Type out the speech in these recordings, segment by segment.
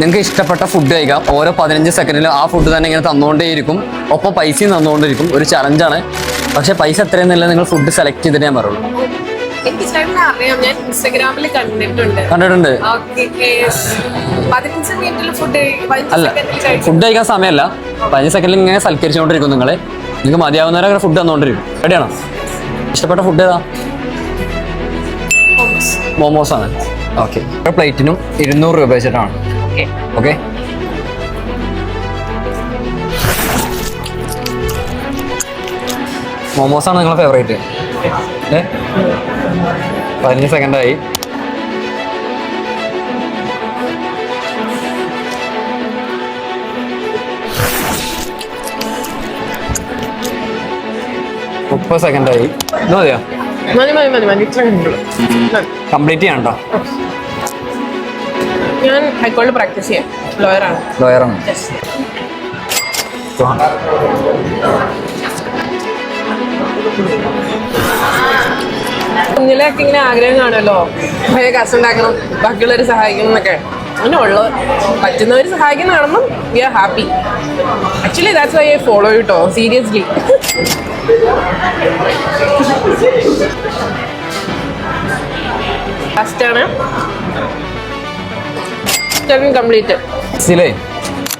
നിങ്ങൾക്ക് ഇഷ്ടപ്പെട്ട ഫുഡ് കഴിക്കാം. ഓരോ പതിനഞ്ച് സെക്കൻഡിലും ആ ഫുഡ് തന്നെ ഇങ്ങനെ തന്നുകൊണ്ടേയിരിക്കും ഒപ്പം പൈസയും തന്നുകൊണ്ടിരിക്കും ഒരു ചലഞ്ചാണ് പക്ഷേ പൈസ എത്രയെന്നില്ല നിങ്ങൾ ഫുഡ് സെലക്ട് ചെയ്തിട്ടേ ഞാൻ പറയുള്ളൂ. എനിക്ക് ചേട്ടനെ അറിയാം. ഞാൻ ഇൻസ്റ്റാഗ്രാമിൽ കണ്ടിട്ടുണ്ട്. കണ്ടിട്ടുണ്ട്? അല്ല ഫുഡ് കഴിക്കാൻ സമയമല്ല. പതിനഞ്ച് സെക്കൻഡിൽ ഇങ്ങനെ സൽക്കരിച്ചുകൊണ്ടിരിക്കും നിങ്ങൾ നിങ്ങൾക്ക് മതിയാവുന്നവരെ ഫുഡ് തന്നുകൊണ്ടിരിക്കും റെഡിയാണോ ഇഷ്ടപ്പെട്ട ഫുഡ് ഏതാ? മോമോസ് ആണ്. ഓക്കെ ഒരു പ്ലേറ്റിനും ഇരുന്നൂറ് രൂപ വെച്ചിട്ടാണ്. ഓക്കെ. മോമോസ് ആണ് നിങ്ങളുടെ ഫേവറേറ്റ് ഏ? പതിനഞ്ച് സെക്കൻഡായി മുപ്പത് സെക്കൻഡായി ഇത് മതിയോ? കംപ്ലീറ്റ് ചെയ്യണം കേട്ടോ ഞാൻ ഹൈക്കോടതി പ്രാക്ടീസ് ചെയ്യാം. ലോയറാണ് ലോയറാണ് കുഞ്ഞിലൊക്കെ ഇങ്ങനെ ആഗ്രഹം കാണുമല്ലോ. ഭയ കാശ് ഉണ്ടാക്കണം ബാക്കിയുള്ളവർ സഹായിക്കണം എന്നൊക്കെ. അങ്ങനെ ഉള്ളത് പറ്റുന്നവർ സഹായിക്കുന്ന കാണുമ്പോൾ we are happy actually that's why I follow you seriously seriously ഫസ്റ്റാണ് complete സിലേ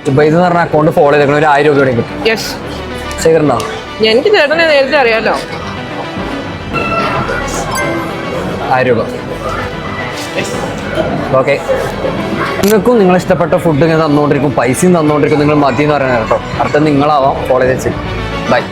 ഇപ്പൊ ഇത് പറഞ്ഞ അക്കൗണ്ട് ഫോളോ ചെയ്തേക്കണ ഒരു ആയിരം രൂപ കൂടി കിട്ടും. യെസ് ശേഖരണ്ടോ? എനിക്ക് ചേട്ടനെ നേരത്തെ അറിയാലോ. ആയിരം രൂപ. ഓക്കെ നിങ്ങൾക്കും നിങ്ങൾ ഇഷ്ടപ്പെട്ട ഫുഡ് ഇങ്ങനെ തന്നുകൊണ്ടിരിക്കും പൈസയും തന്നുകൊണ്ടിരിക്കും നിങ്ങൾ മതി എന്ന് പറയുന്നത് കേട്ടോ. അടുത്ത നിങ്ങളാവാം ഫോളോ ചെയ്ത് ബൈ